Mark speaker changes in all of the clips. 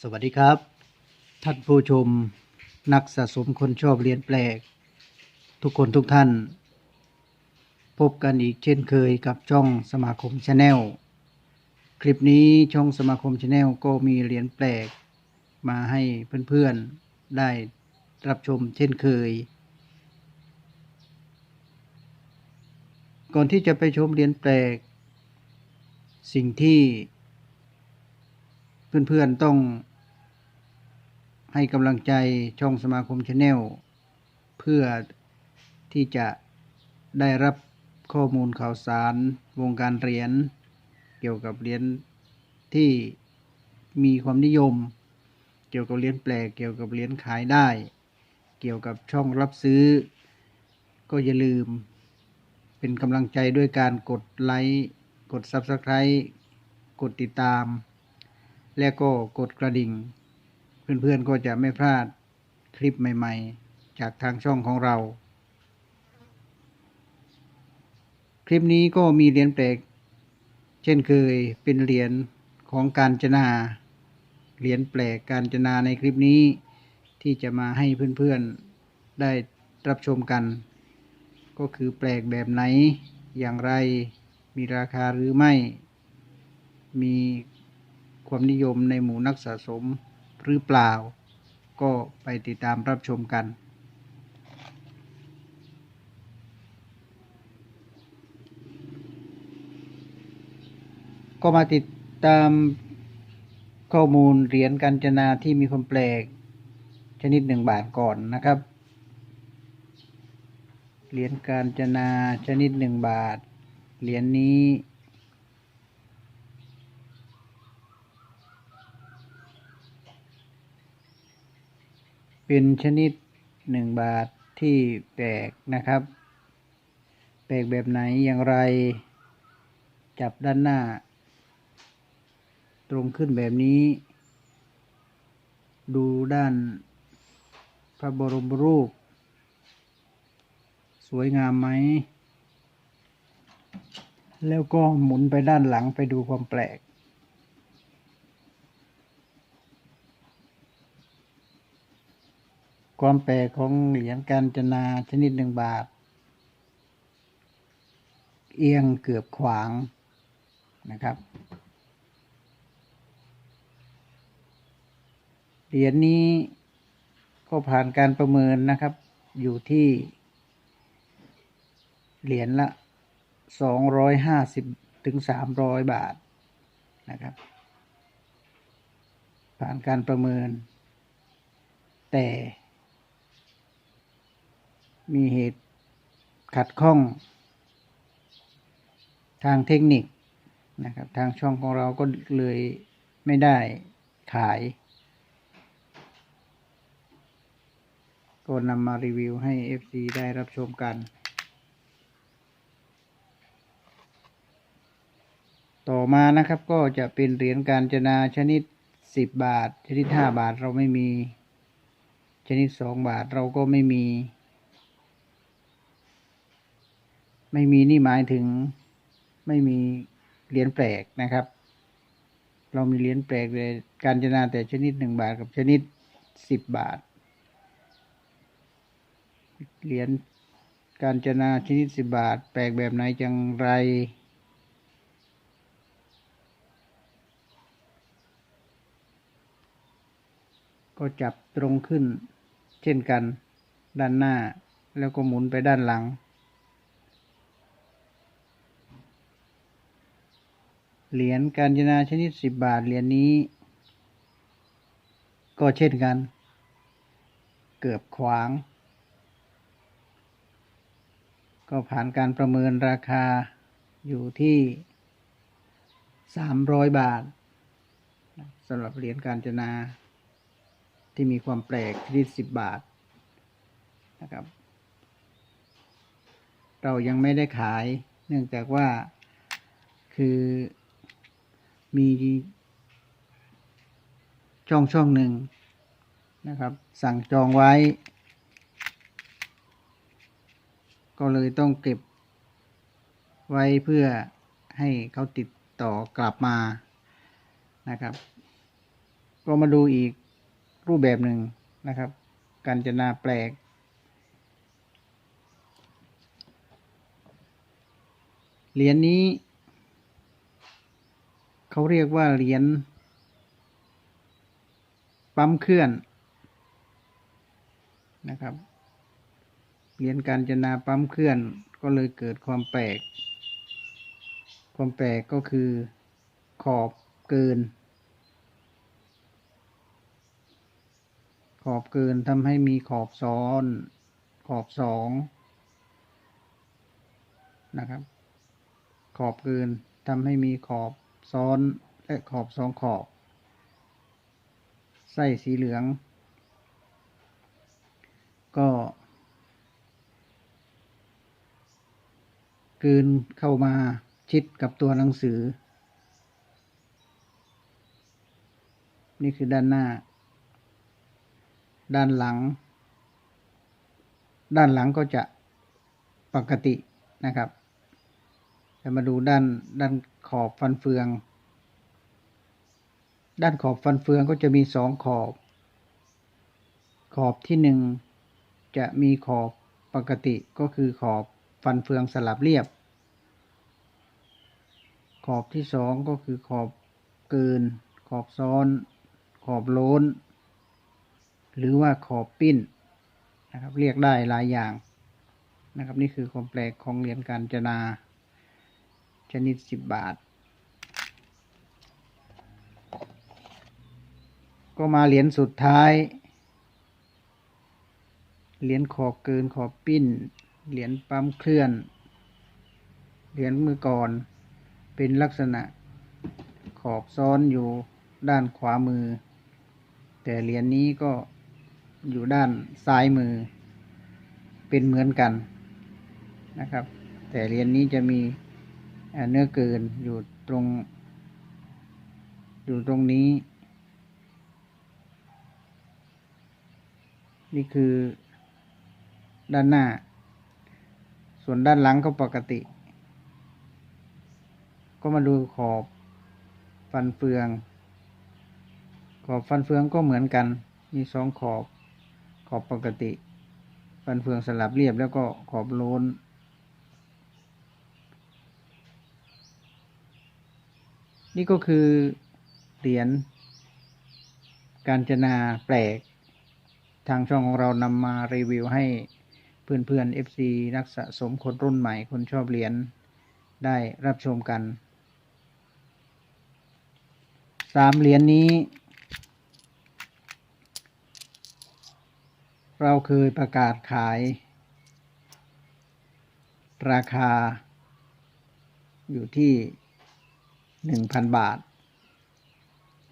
Speaker 1: สวัสดีครับ ท่านผู้ชมนักสะสมคนชอบเรียนแปลก ทุกคนทุกท่าน พบกันอีกเช่นเคยกับช่องสมาคมชาแนลคลิปนี้ช่องสมาคมชาแนลก็มีเหรียญแปลก มาให้เพื่อนๆได้รับชมเช่นเคย ก่อนที่จะไปชมเหรียญแปลก สิ่งที่ เพื่อนๆต้องให้กำลังใจช่องสมาคมชาแนลเพื่อที่จะได้รับข้อมูลข่าวสารวงการเหรียญเกี่ยวกับเหรียญที่มีความนิยม เกี่ยวกับเหรียญแปลกเกี่ยวกับเหรียญขายได้ เกี่ยวกับช่องรับซื้อ ก็อย่าลืม เป็นกำลังใจด้วยการกดไลค์กด Subscribe กดติดตาม และก็กดกระดิ่ง เพื่อนๆก็จะไม่พลาดคลิปใหม่ๆ จากทางช่องของเรา คลิปนี้ก็มีเหรียญแปลก เช่นเคยเป็นเหรียญของการจนาเหรียญแปลกการจนาในคลิปนี้ ที่จะมาให้เพื่อนๆได้รับชมกัน ก็คือแปลกแบบไหนอย่างไรมีราคาหรือไม่ มี ความนิยมในหมู่นักสะสมหรือเปล่า ก็ไปติดตามรับชมกัน ก็มาติดตามข้อมูลเหรียญกัญจนาที่มีความแปลก ชนิดหนึ่งบาทก่อนนะครับ เหรียญกาญจนาชนิดหนึ่งบาท เหรียญนี้ เป็นชนิดหนึ่งบาทที่แปลกนะครับ แปลกแบบไหนอย่างไร จับด้านหน้า ตรงขึ้นแบบนี้ ดูด้านพระบรมรูป สวยงามไหม แล้วก็หมุนไปด้านหลังไปดูความแปลก ความแปลกของเหรียญกาญจนาชนิดหนึ่งบาท เอียงเกือบขวางนะครับ เหรียญนี้ก็ผ่านการประเมินนะครับ อยู่ที่ เหรียญละสองร้อยห้าสิบถึงสามร้อยบาทนะครับ ผ่านการประเมิน แต่ มีเหตุขัดข้อง ทางเทคนิคนะครับ ทางช่องของเราก็เลยไม่ได้ขาย ก็นำมารีวิวให้ FC ได้รับชมกัน ต่อมานะครับก็จะเป็นเหรียญการจนาชนิด 10 บาท ชนิด 5 บาทเราไม่มี ชนิด 2 บาทเราก็ไม่มี ไม่มีนี่หมายถึงไม่มีเหรียญแปลกนะครับ เรามีเหรียญแปลกเลยการจนาแต่ชนิด1บาทกับชนิด10บบาท เหรียญการจนาชนิด10บาท แปลกแบบไหนจังไร ก็จับตรงขึ้น เช่นกัน ด้านหน้าแล้วก็หมุนไปด้านหลัง เหรียญการจนาชนิด10บบาทเหรียญนี้ ก็เช่นกัน เกือบขวาง ก็ผ่านการประเมินราคาอยู่ที่300บาทสำหรับเหรียญการจนาที่มีความแปลกชนิด10บาทนะครับ เรายังไม่ได้ขายเนื่องจากว่าคือ มีช่องช่องหนึ่งนะครับ สั่งจองไว้ ก็เลยต้องเก็บไว้เพื่อให้เขาติดต่อกลับมานะครับ ก็มาดูอีกรูปแบบหนึ่งนะครับ การจนาแปลก เหรียญนี้ เขาเรียกว่าเหรียญปั๊มเคลื่อนนะครับเหรียญการจนาปั๊มเคลื่อนก็เลยเกิดความแปลก ความแปลกก็คือขอบเกิน ขอบเกินทำให้มีขอบซ้อน ขอบสองนะครับ ขอบเกินทำให้มีขอบ ซ้อนและขอบสองขอบ ไส้สีเหลือง ก็กลืนเข้ามาชิดกับตัวหนังสือ นี่คือด้านหน้า ด้านหลัง ด้านหลังก็จะปกตินะครับจะมาดูด้านด้าน ขอบฟันเฟือง ด้านขอบฟันเฟืองก็จะมีสองขอบ ขอบที่หนึ่งจะมีขอบปกติก็คือขอบฟันเฟืองสลับเรียบ ขอบที่สองก็คือขอบเกิน ขอบซ้อน ขอบโล้น หรือว่าขอบปิ้นนะครับเรียกได้หลายอย่างนะครับนี่คือความแปลกของเหรียญการจนา ชนิดสิบบาท ก็มาเหรียญสุดท้าย เหรียญขอบเกินขอบปิ้น เหรียญปั๊มเคลื่อน เหรียญมือก่อน เป็นลักษณะขอบซ้อนอยู่ด้านขวามือ แต่เหรียญนี้ก็อยู่ด้านซ้ายมือ เป็นเหมือนกันนะครับ แต่เหรียญนี้จะมี เนื้อเกินอยู่ตรง อยู่ตรงนี้ นี่คือด้านหน้า ส่วนด้านหลังก็ปกติ ก็มาดูขอบฟันเฟือง ขอบฟันเฟืองก็เหมือนกัน มีสองขอบ ขอบปกติ ฟันเฟืองสลับเรียบแล้วก็ขอบโล้น นี่ก็คือเหรียญการจนาแปลก ทางช่องของเรานำมารีวิวให้เพื่อนเอนๆ FC นักสะสมคนรุ่นใหม่ คนชอบเหรียญได้รับชมกันสามเหรียญนี้ เราเคยประกาศขาย ราคาอยู่ที่ หนึ่งพันบาท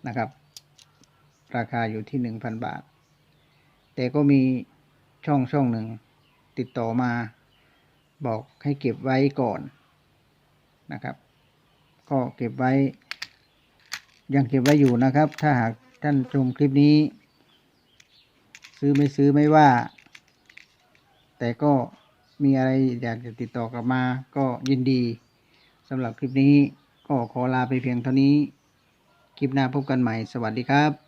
Speaker 1: นะครับ ราคาอยู่ที่หนึ่งพันบาท แต่ก็มีช่องช่องหนึ่งติดต่อมา บอกให้เก็บไว้ก่อนนะครับ ก็เก็บไว้ ยังเก็บไว้อยู่นะครับ ถ้าหากท่านชมคลิปนี้ ซื้อไม่ซื้อไม่ว่า แต่ก็มีอะไรอยากจะติดต่อกลับมาก็ยินดีสำหรับคลิปนี้ ก็ขอลาไปเพียงเท่านี้ คลิปหน้าพบกันใหม่ สวัสดีครับ